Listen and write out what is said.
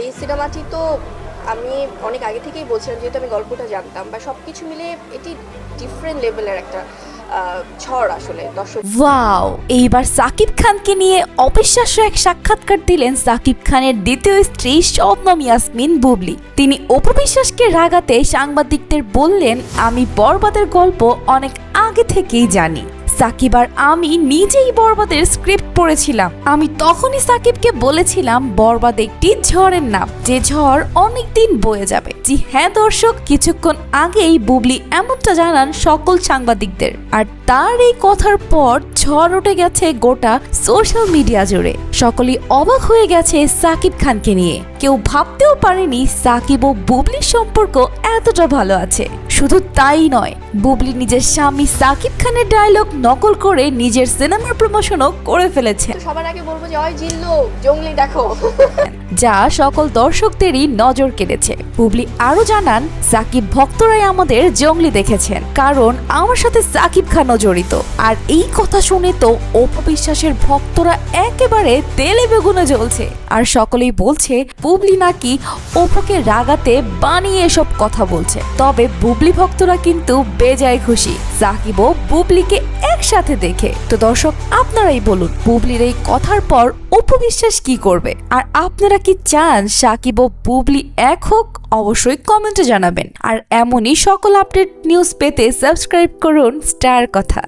এই সিনেমাটি তো আমি অনেক আগে থেকেই বলছিলাম, যেহেতু আমি গল্পটা জানতাম বা সব কিছু মিলে এটি ডিফারেন্ট লেভেলের একটা ঝড় আসলে, দর্শক। ওয়াও এইবার সাকিব খানকে নিয়ে অবিশ্বাস্য এক সাক্ষাৎকার দিলেন সাকিব খানের দ্বিতীয় স্ত্রী শবনম ইয়াসমিন বুবলি। তিনি অপু বিশ্বাসকে রাগাতে সাংবাদিকদের বললেন, আমি বরবাদের গল্প অনেক আগে থেকেই জানি। সাকিব আর আমি নিজেই বরবাদের স্ক্রিপ্ট পড়েছিলাম। আমি তখনই সাকিবকে বলেছিলাম, বরবাদ একটি ঝড়ের নাম। যে ঝড় অনেক দিন বয়ে যাবে। জি হ্যাঁ দর্শক, কিছুক্ষণ আগেই বুবলি এমনটা জানান সকল সাংবাদিকদের। আর তার এই কথার পর ঝড় উঠে গেছে গোটা সোশ্যাল মিডিয়া জুড়ে। সকলেই অবাক হয়ে গেছে সাকিব খানকে নিয়ে। কেউ ভাবতেও পারেনি সাকিব ও বুবলির সম্পর্ক এতটা ভালো আছে। শুধু তাই নয় বুবলি নিজের স্বামী সাকিব খানের ডায়লগ নকল করে নিজের সিনেমার প্রমোশনও করে ফেলেছে। সবার আগে বলব যে ওই জিল্লো জঙ্গলি দেখো। যা সকল দর্শকদেরই নজর কেড়েছে। বুবলি আরও জানান সাকিব ভক্তরাই আমাদের জঙ্গলি দেখেছেন কারণ আমার সাথে সাকিব খানও জড়িত। আর এই কথা শুনে তো অপু বিশ্বাসের ভক্তরা একেবারে তেলে বেগুনে জ্বলছে। আর সকলেই বলছে, বুবলি নাকি অপুকে রাগাতে বানিয়ে এসব কথা বলছে। তবে বুবলি ভক্তরা কিন্তু বেজায় খুশি। সাকিব ও বুবলিকে একসাথে দেখে। তো দর্শক, আপনারাই বলুন, বুবলির এই কথার পর অপু বিশ্বাস কি করবে? আর আপনারা কি চান সাকিব ও বুবলি এক হোক? অবশ্যই কমেন্টে জানাবেন। আর এমনই সকল আপডেট নিউজ পেতে সাবস্ক্রাইব করুন স্টার কথা।